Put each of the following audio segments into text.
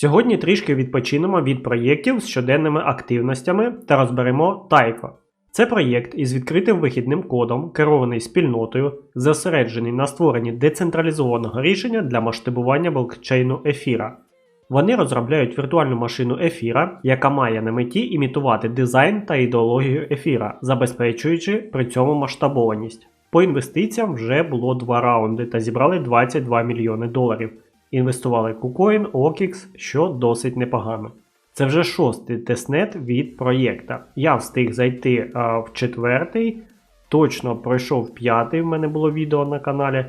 Сьогодні трішки відпочинемо від проєктів з щоденними активностями та розберемо Taiko. Це проєкт із відкритим вихідним кодом, керований спільнотою, зосереджений на створенні децентралізованого рішення для масштабування блокчейну ефіра. Вони розробляють віртуальну машину ефіра, яка має на меті імітувати дизайн та ідеологію ефіра, забезпечуючи при цьому масштабованість. По інвестиціям вже було два раунди та зібрали 22 мільйони доларів. Інвестували KuCoin, OKX, що досить непогано. Це вже шостий тестнет від проєкта. Я встиг зайти а, в четвертий, точно пройшов п'ятий, в мене було відео на каналі.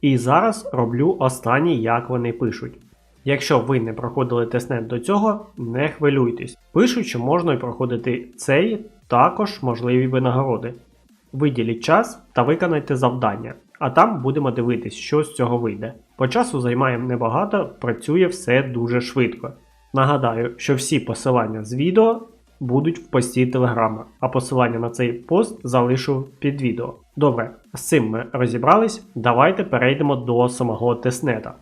І зараз роблю останній, як вони пишуть. Якщо ви не проходили тестнет до цього, не хвилюйтесь. Пишуть, що можна і проходити цей, також можливі винагороди. Виділіть час та виконайте завдання, а там будемо дивитись, що з цього вийде. По часу займає небагато, працює все дуже швидко. Нагадаю, що всі посилання з відео будуть в пості телеграма, а посилання на цей пост залишу під відео. Добре, з цим ми розібрались. Давайте перейдемо до самого тестнета.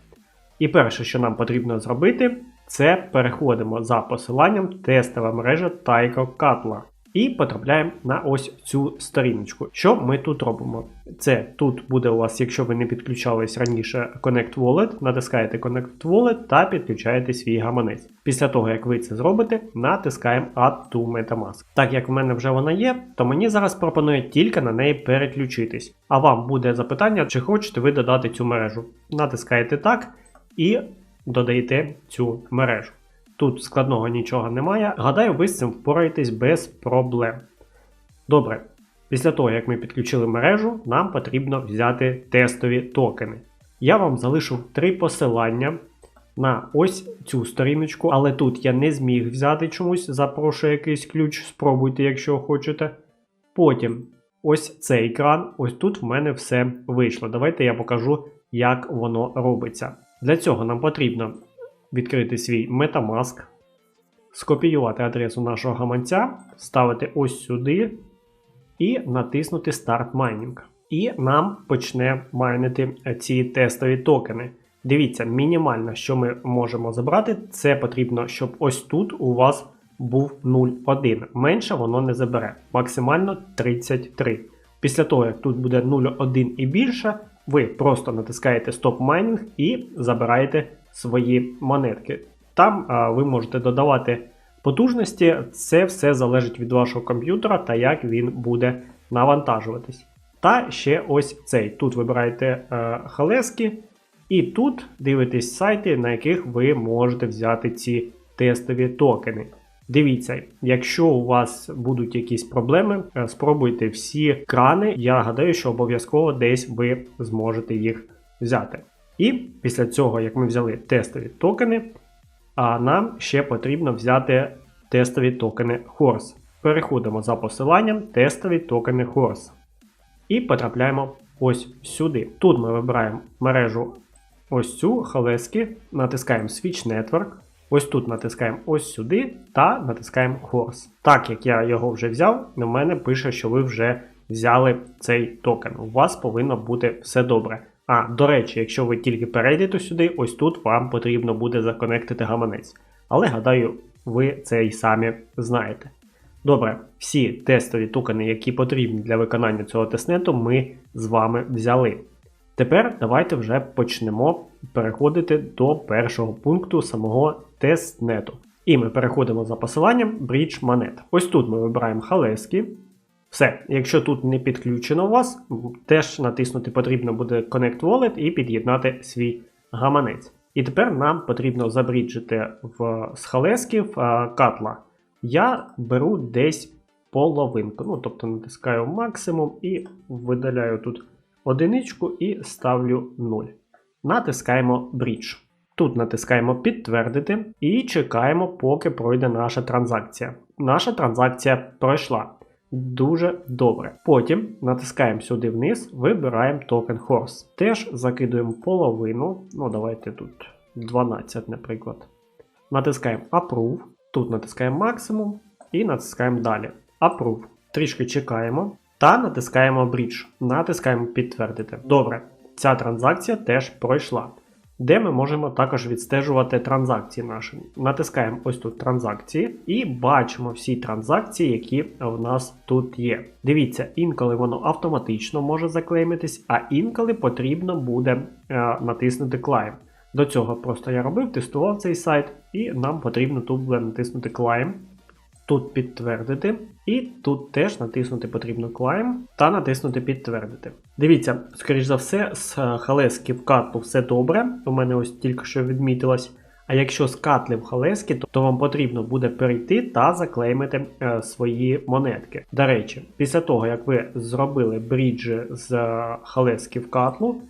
І перше, що нам потрібно зробити, це переходимо за посиланням тестова мережа Taiko Katla. І потрапляємо на ось цю сторіночку. Що ми тут робимо? Це тут буде у вас, якщо ви не підключались раніше Connect Wallet, натискаєте Connect Wallet та підключаєте свій гаманець. Після того, як ви це зробите, натискаємо Add to MetaMask. Так як в мене вже вона є, то мені зараз пропонує тільки на неї переключитись. А вам буде запитання, чи хочете ви додати цю мережу. Натискаєте так і додаєте цю мережу. Тут складного нічого немає. Гадаю, ви з цим впораєтесь без проблем. Добре, після того, як ми підключили мережу, нам потрібно взяти тестові токени. Я вам залишу три посилання на ось цю сторіночку, але тут я не зміг взяти чомусь, запрошую якийсь ключ, спробуйте, якщо хочете. Потім ось цей екран, ось тут в мене все вийшло. Давайте я покажу, як воно робиться. Для цього нам потрібно відкрити свій Metamask, скопіювати адресу нашого гаманця, ставити ось сюди і натиснути Start Mining. І нам почне майнити ці тестові токени. Дивіться, мінімально, що ми можемо забрати, це потрібно, щоб ось тут у вас був 0,1. Менше воно не забере, максимально 33. Після того, як тут буде 0,1 і більше, ви просто натискаєте Stop Mining і забираєте свої монетки. Там а, ви можете додавати потужності, це все залежить від вашого комп'ютера та як він буде навантажуватись. Та ще ось цей. Тут вибираєте е, халески, і тут дивитесь сайти, на яких ви можете взяти ці тестові токени. Дивіться, якщо у вас будуть якісь проблеми, е, спробуйте всі крани. Я гадаю, що обов'язково десь ви зможете їх взяти. І після цього, як ми взяли тестові токени, а нам ще потрібно взяти тестові токени Horse. Переходимо за посиланням тестові токени Horse. І потрапляємо ось сюди. Тут ми вибираємо мережу ось цю Халески, натискаємо Switch Network. Ось тут натискаємо ось сюди та натискаємо Horse. Так як я його вже взяв, на мене пише, що ви вже взяли цей токен. У вас повинно бути все добре. А, до речі, якщо ви тільки перейдете сюди, ось тут вам потрібно буде законектити гаманець. Але гадаю, ви це й самі знаєте. Добре, всі тестові токени, які потрібні для виконання цього тестнету, ми з вами взяли. Тепер давайте вже почнемо переходити до першого пункту самого тестнету. І ми переходимо за посиланням Bridge Monet. Ось тут ми вибираємо Халески. Все, якщо тут не підключено у вас, теж натиснути потрібно буде Connect Wallet і під'єднати свій гаманець. І тепер нам потрібно забріджити в з Халесків катла. Я беру десь половинку. Ну, тобто натискаю максимум і видаляю тут одиничку і ставлю 0. Натискаємо Bridge. Тут натискаємо підтвердити і чекаємо, поки пройде наша транзакція. Наша транзакція пройшла. Дуже добре. Потім натискаємо сюди вниз, вибираємо токен Horse. Теж закидуємо половину. Ну, давайте тут 12, наприклад. Натискаємо Approve. Тут натискаємо максимум і натискаємо далі. Approve. Трішки чекаємо та натискаємо Bridge. Натискаємо підтвердити. Добре, ця транзакція теж пройшла. Де ми можемо також відстежувати транзакції наші. Натискаємо ось тут транзакції і бачимо всі транзакції, які в нас тут є. Дивіться, інколи воно автоматично може заклеймитись, а інколи потрібно буде е, натиснути клайм. До цього просто я робив, тестував цей сайт, і нам потрібно тут буде натиснути клайм. Тут підтвердити, і тут теж натиснути потрібно клайм та натиснути підтвердити. Дивіться, скоріш за все, з Халески в катлу все добре. У мене ось тільки що відмітилось. А якщо з катли в Халески, то, вам потрібно буде перейти та заклеймити е, свої монетки. До речі, після того, як ви зробили бріджі з Халески в катлу,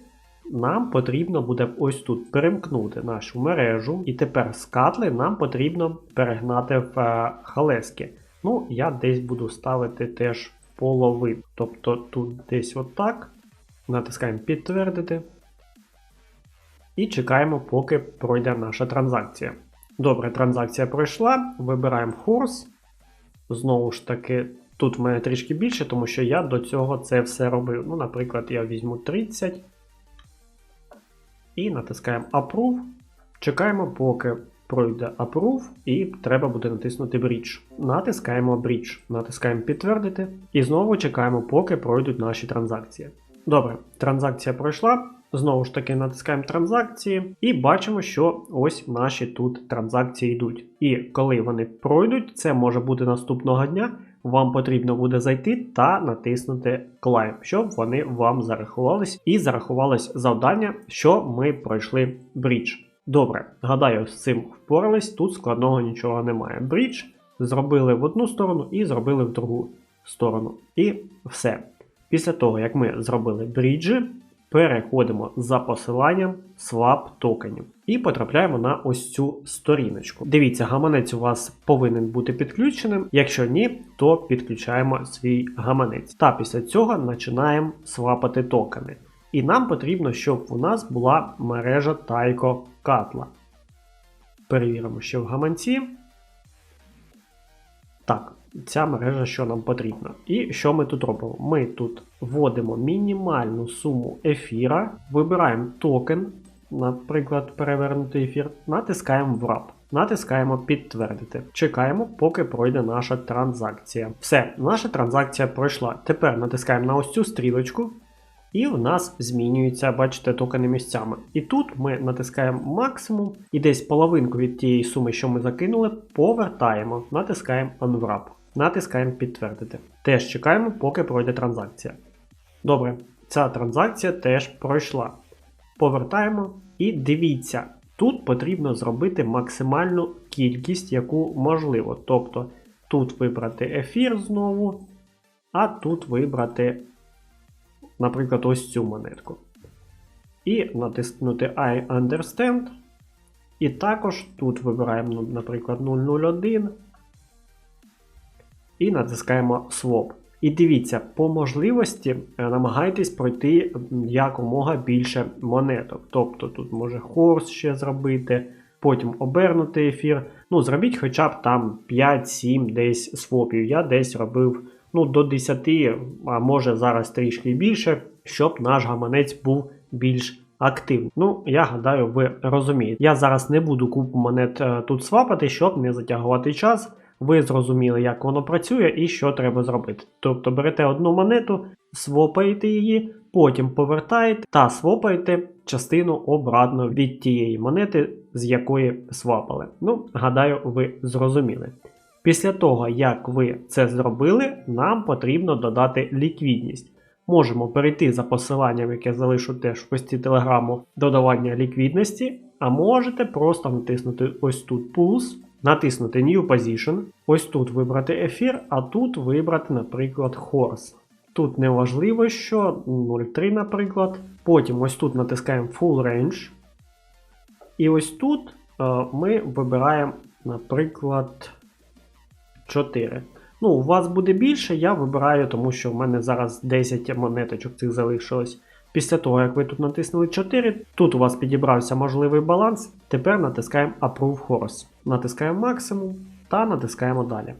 нам потрібно буде ось тут перемкнути нашу мережу, і тепер з катли нам потрібно перегнати в е, халески. Ну, я десь буду ставити теж половину. Тобто тут десь отак. Натискаємо підтвердити. І чекаємо, поки пройде наша транзакція. Добре, транзакція пройшла. Вибираємо Horse. Знову ж таки, тут в мене трішки більше, тому що я до цього це все робив. Ну, наприклад, я візьму 30 і натискаємо Approve. Чекаємо, поки пройде Approve, і треба буде натиснути Bridge. Натискаємо Bridge, натискаємо підтвердити і знову чекаємо, поки пройдуть наші транзакції. Добре, транзакція пройшла. Знову ж таки, натискаємо транзакції і бачимо, що ось наші тут транзакції йдуть. І коли вони пройдуть, це може бути наступного дня. Вам потрібно буде зайти та натиснути Climb, щоб вони вам зарахувались і зарахувалось завдання, що ми пройшли брідж. Добре, гадаю, з цим впорались, тут складного нічого немає. Брідж зробили в одну сторону і зробили в другу сторону. І все. Після того, як ми зробили бріджі, переходимо за посиланням swap токенів і потрапляємо на ось цю сторіночку. Дивіться, гаманець у вас повинен бути підключеним. Якщо ні, то підключаємо свій гаманець. Та після цього починаємо свапати токени. І нам потрібно, щоб у нас була мережа Taiko Katla. Перевіримо, що в гаманці. Так, ця мережа, що нам потрібна. І що ми тут робимо? Ми тут вводимо мінімальну суму ефіра, вибираємо токен, наприклад, перевернутий ефір, натискаємо Wrap. Натискаємо підтвердити. Чекаємо, поки пройде наша транзакція. Все, наша транзакція пройшла. Тепер натискаємо на ось цю стрілочку. І в нас змінюються, бачите, токени місцями. І тут ми натискаємо максимум, і десь половинку від тієї суми, що ми закинули, повертаємо. Натискаємо Unwrap. Натискаємо підтвердити. Теж чекаємо, поки пройде транзакція. Добре, ця транзакція теж пройшла. Повертаємо і дивіться, тут потрібно зробити максимальну кількість, яку можливо. Тобто тут вибрати ефір знову, а тут вибрати, наприклад, ось цю монетку. І натиснути I understand. І також тут вибираємо, наприклад, 001 і натискаємо Swap. І дивіться, по можливості е, намагайтесь пройти якомога більше монеток. Тобто тут може хорс ще зробити, потім обернути ефір. Ну, зробіть хоча б там 5-7 десь свопів. Я десь робив ну, до 10, а може зараз трішки більше, щоб наш гаманець був більш активний. Ну, я гадаю, ви розумієте. Я зараз не буду купу монет е, тут свапати, щоб не затягувати час ви зрозуміли, як воно працює і що треба зробити. Тобто берете одну монету, свопаєте її, потім повертаєте та свопаєте частину обратно від тієї монети, з якої свапали. Ну, гадаю, ви зрозуміли. Після того, як ви це зробили, нам потрібно додати ліквідність. Можемо перейти за посиланням, яке залишу теж в пості телеграму додавання ліквідності, а можете просто натиснути ось тут пулс натиснути New Position. Ось тут вибрати ефір, а тут вибрати, наприклад, Horse. Тут не важливо, що 0,3, наприклад. Потім ось тут натискаємо Full Range. І ось тут е, ми вибираємо, наприклад, 4. Ну, у вас буде більше, я вибираю, тому що в мене зараз 10 монеточок цих залишилось. Після того, як ви тут натиснули 4, тут у вас підібрався можливий баланс. Тепер натискаємо Approve Horse. Натискаємо максимум та натискаємо далі.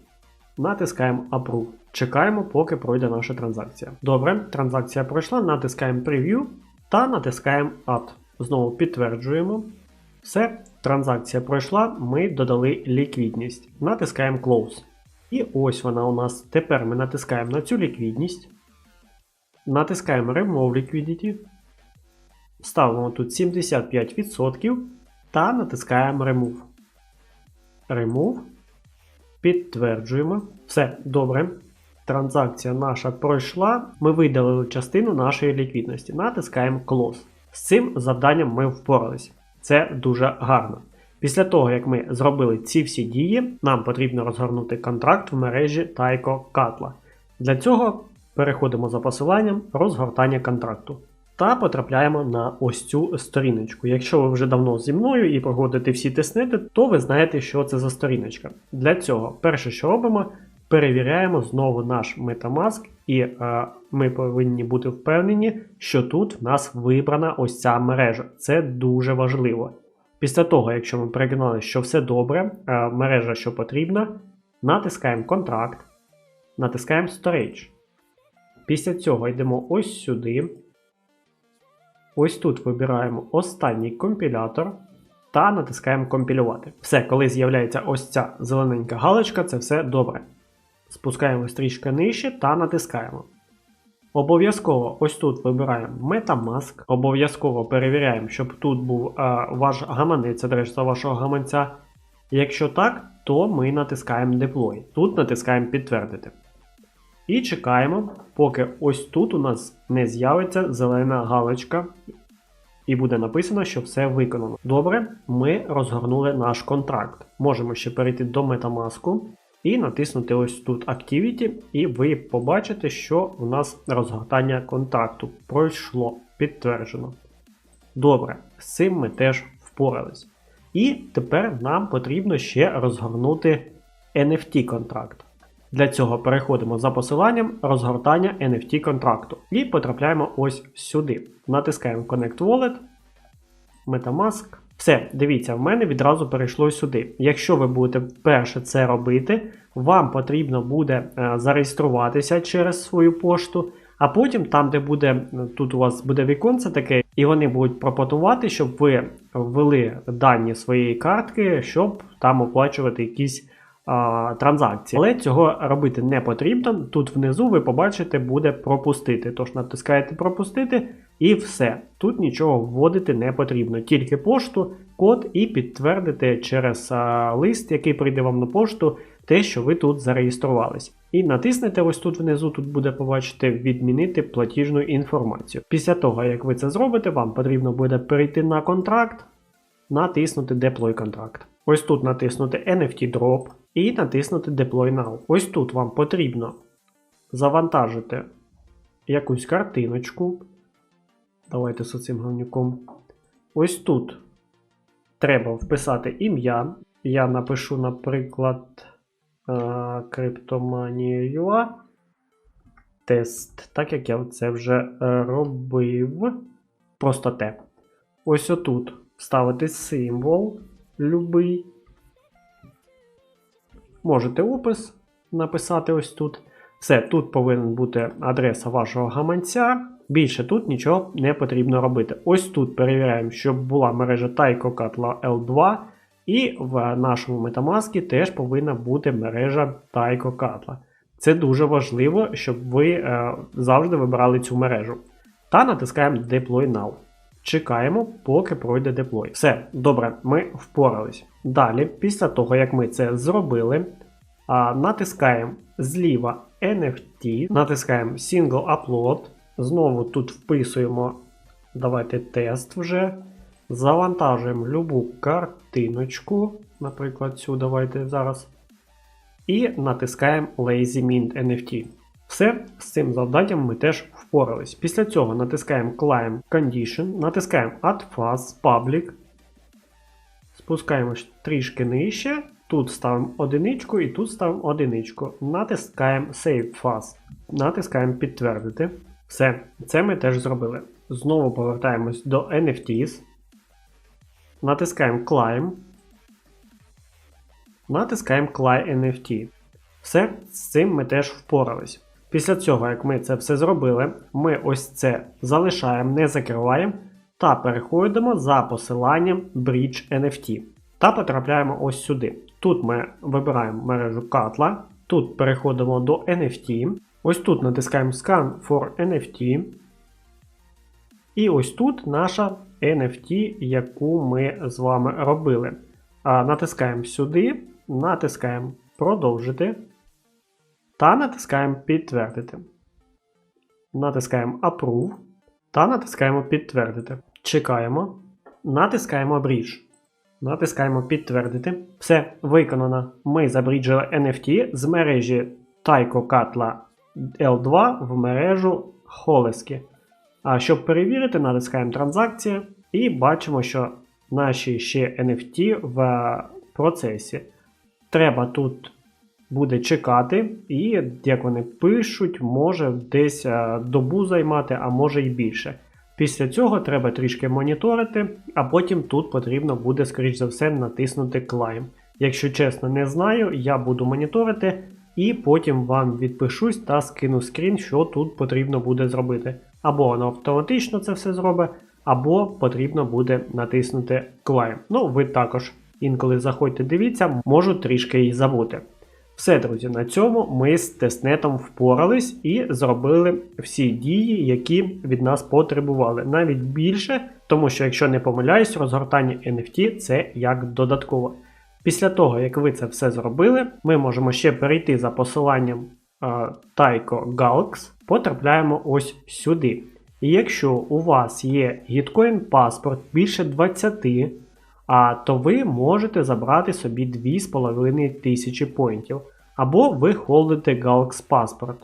Натискаємо Approve. Чекаємо, поки пройде наша транзакція. Добре, транзакція пройшла, натискаємо Preview та натискаємо Add. Знову підтверджуємо. Все, транзакція пройшла, ми додали ліквідність. Натискаємо Close. І ось вона у нас. Тепер ми натискаємо на цю ліквідність. Натискаємо Remove Liquidity. Ставимо тут 75% та натискаємо Remove. Remove. Підтверджуємо. Все, добре. Транзакція наша пройшла. Ми видалили частину нашої ліквідності. Натискаємо Close. З цим завданням ми впоралися. Це дуже гарно. Після того, як ми зробили ці всі дії, нам потрібно розгорнути контракт в мережі Taiko Katla. Для цього переходимо за посиланням розгортання контракту та потрапляємо на ось цю сторіночку. Якщо ви вже давно зі мною і проходите всі тестнети, то ви знаєте, що це за сторіночка. Для цього перше, що робимо, перевіряємо знову наш Metamask, і е, ми повинні бути впевнені, що тут в нас вибрана ось ця мережа. Це дуже важливо. Після того, якщо ми переконали, що все добре, е, мережа, що потрібна, натискаємо контракт, натискаємо Storage. Після цього йдемо ось сюди. Ось тут вибираємо останній компілятор та натискаємо компілювати. Все, коли з'являється ось ця зелененька галочка, це все добре. Спускаємось трішки нижче та натискаємо. Обов'язково ось тут вибираємо Metamask. Обов'язково перевіряємо, щоб тут був а, ваш гаманець, адреса вашого гаманця. Якщо так, то ми натискаємо Deploy. Тут натискаємо підтвердити. І чекаємо, поки ось тут у нас не з'явиться зелена галочка. І буде написано, що все виконано. Добре, ми розгорнули наш контракт. Можемо ще перейти до Metamask і натиснути ось тут Activity, і ви побачите, що у нас розгортання контракту пройшло, підтверджено. Добре, з цим ми теж впорались. І тепер нам потрібно ще розгорнути NFT контракт. Для цього переходимо за посиланням розгортання NFT контракту і потрапляємо ось сюди. Натискаємо Connect Wallet, Metamask. Все, дивіться, в мене відразу перейшло сюди. Якщо ви будете вперше це робити, вам потрібно буде е, зареєструватися через свою пошту, а потім, там, де буде, тут у вас буде віконце таке, і вони будуть пропонувати, щоб ви ввели дані своєї картки, щоб там оплачувати якісь транзакції. Але цього робити не потрібно. Тут внизу ви побачите, буде пропустити. Тож натискаєте пропустити і все. Тут нічого вводити не потрібно. Тільки пошту, код і підтвердити через а, лист, який прийде вам на пошту, те, що ви тут зареєструвались. І натиснете ось тут внизу, тут буде побачити відмінити платіжну інформацію. Після того, як ви це зробите, вам потрібно буде перейти на контракт, натиснути Deploy контракт. Ось тут натиснути NFT Drop і натиснути Deploy Now. Ось тут вам потрібно завантажити якусь картиночку. Давайте з цим говнюком. Ось тут треба вписати ім'я. Я напишу, наприклад, Cryptomania.ua тест, так як я це вже робив. Просто те. Ось отут вставити символ любий. Можете опис написати ось тут. Все, тут повинен бути адреса вашого гаманця. Більше тут нічого не потрібно робити. Ось тут перевіряємо, щоб була мережа Taiko Katla L2. І в нашому Metamask теж повинна бути мережа Taiko Katla. Це дуже важливо, щоб ви е, завжди вибирали цю мережу. Та натискаємо Deploy Now. Чекаємо, поки пройде деплой. Все, добре, ми впорались. Далі, після того, як ми це зробили, натискаємо зліва NFT, натискаємо Single Upload. Знову тут вписуємо, давайте тест вже. Завантажуємо любу картиночку. наприклад, цю давайте зараз. І натискаємо Lazy Mint NFT. Все, з цим завданням ми теж впорались. Після цього натискаємо Climb Condition, натискаємо Add Fast Public. Спускаємось трішки нижче. Тут ставимо одиничку і тут ставимо одиничку. Натискаємо Save Fast. Натискаємо підтвердити. Все, це ми теж зробили. Знову повертаємось до NFTs. Натискаємо Climb. Натискаємо Climb NFT. Все, з цим ми теж впорались. Після цього, як ми це все зробили, ми ось це залишаємо, не закриваємо та переходимо за посиланням Bridge NFT та потрапляємо ось сюди. Тут ми вибираємо мережу Katla, тут переходимо до NFT. Ось тут натискаємо Scan for NFT. І ось тут наша NFT, яку ми з вами робили. Натискаємо сюди, натискаємо Продовжити. Та натискаємо Підтвердити. Натискаємо Approve та натискаємо Підтвердити. Чекаємо. Натискаємо Bridge. Натискаємо Підтвердити. Все, виконано. Ми забріджили NFT з мережі Katla L2 в мережу Холески. А щоб перевірити, натискаємо транзакція і бачимо, що наші ще NFT в процесі. Треба тут буде чекати, і як вони пишуть, може десь е, добу займати, а може й більше. Після цього треба трішки моніторити, а потім тут потрібно буде, скоріш за все, натиснути Climb. Якщо чесно, не знаю, я буду моніторити і потім вам відпишусь та скину скрін, що тут потрібно буде зробити. Або воно автоматично це все зробить, або потрібно буде натиснути Climb. Ну, ви також інколи заходьте, дивіться, можу трішки і забути. Все, друзі, на цьому ми з тестнетом впорались і зробили всі дії, які від нас потребували. Навіть більше, тому що, якщо не помиляюсь, розгортання NFT це як додатково. Після того, як ви це все зробили, ми можемо ще перейти за посиланням Taiko Galx, потрапляємо ось сюди. І якщо у вас є Gitcoin паспорт більше 20, а то ви можете забрати собі 2500 поінтів. Або ви холдите Galx паспорт.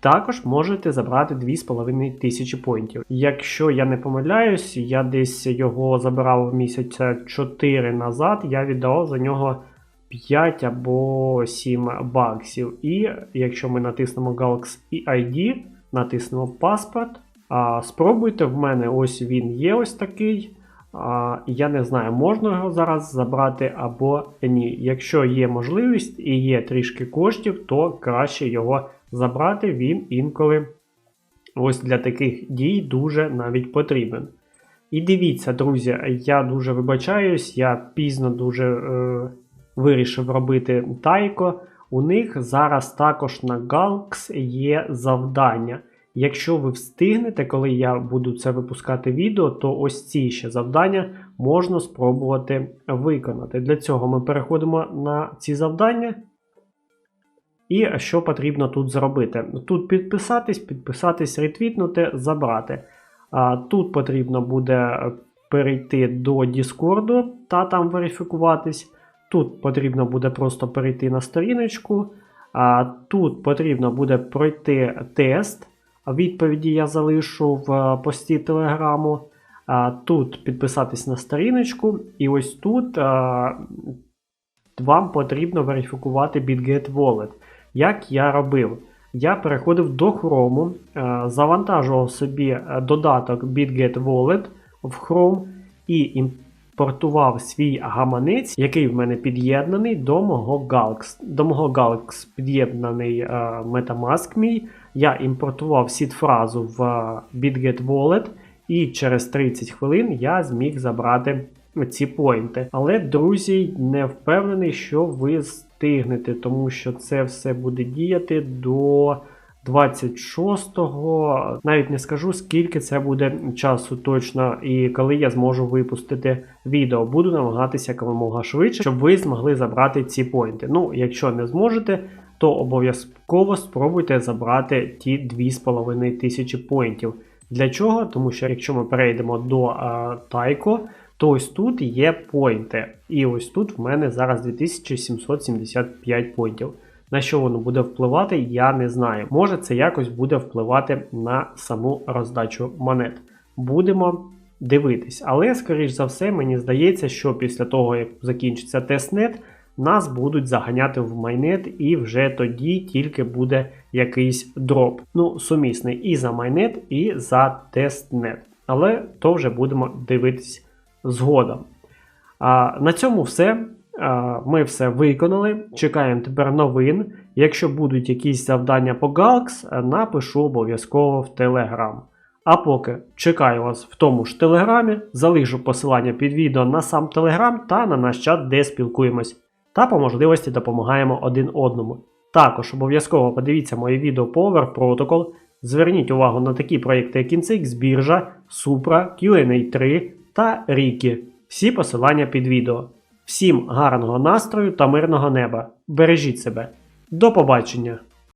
Також можете забрати 2500 поінтів. Якщо я не помиляюсь, я десь його забирав місяця 4 назад, я віддавав за нього 5 або 7 баксів. І якщо ми натиснемо Galaxy ID, натиснемо паспорт, а, спробуйте, в мене ось він є ось такий. Я не знаю, можна його зараз забрати або ні. Якщо є можливість і є трішки коштів, то краще його забрати. Він інколи ось для таких дій дуже навіть потрібен. І дивіться, друзі, я дуже вибачаюсь, я пізно дуже е, вирішив робити тайко. У них зараз також на Galx є завдання. Якщо ви встигнете, коли я буду це випускати відео, то ось ці ще завдання можна спробувати виконати. Для цього ми переходимо на ці завдання. І що потрібно тут зробити? Тут підписатись, підписатись, ретвітнути, забрати. Тут потрібно буде перейти до Discord та там верифікуватись. Тут потрібно буде просто перейти на сторіночку. Тут потрібно буде пройти тест. Відповіді я залишу в е, пості телеграму. Тут підписатись на сторіночку, і ось тут вам потрібно верифікувати BitGet Wallet. Як я робив? Я переходив до Chrome, е, завантажував собі е, додаток BitGet Wallet в Chrome і імпортував свій гаманець, який в мене під'єднаний до мого Galx. До мого Galx під'єднаний Metamask мій. Я імпортував сід-фразу в BitGet Wallet, і через 30 хвилин я зміг забрати ці поінти. Але, друзі, не впевнений, що ви встигнете, тому що це все буде діяти до 26-го. Навіть не скажу, скільки це буде часу точно, і коли я зможу випустити відео. Буду намагатися якомога швидше, щоб ви змогли забрати ці поінти. Ну, якщо не зможете то обов'язково спробуйте забрати ті 2500 тисячі поінтів. Для чого? Тому що якщо ми перейдемо до Тайко, то ось тут є поінти. І ось тут в мене зараз 2775 поінтів. На що воно буде впливати, я не знаю. Може це якось буде впливати на саму роздачу монет. Будемо дивитись. Але, скоріш за все, мені здається, що після того, як закінчиться тестнет, нас будуть заганяти в майнет, і вже тоді тільки буде якийсь дроп. Ну, сумісний і за майнет, і за тестнет. Але то вже будемо дивитись згодом. А, на цьому все. Ми все виконали. Чекаємо тепер новин. Якщо будуть якісь завдання по Galax, напишу обов'язково в Telegram. А поки чекаю вас в тому ж Телеграмі, залишу посилання під відео на сам Телеграм та на наш чат, де спілкуємось. Та по можливості допомагаємо один одному. Також обов'язково подивіться моє відео по Over Protocol. Зверніть увагу на такі проєкти, як InSix, біржа, Supra, QA 3 та Riki. Всі посилання під відео. Всім гарного настрою та мирного неба. Бережіть себе. До побачення!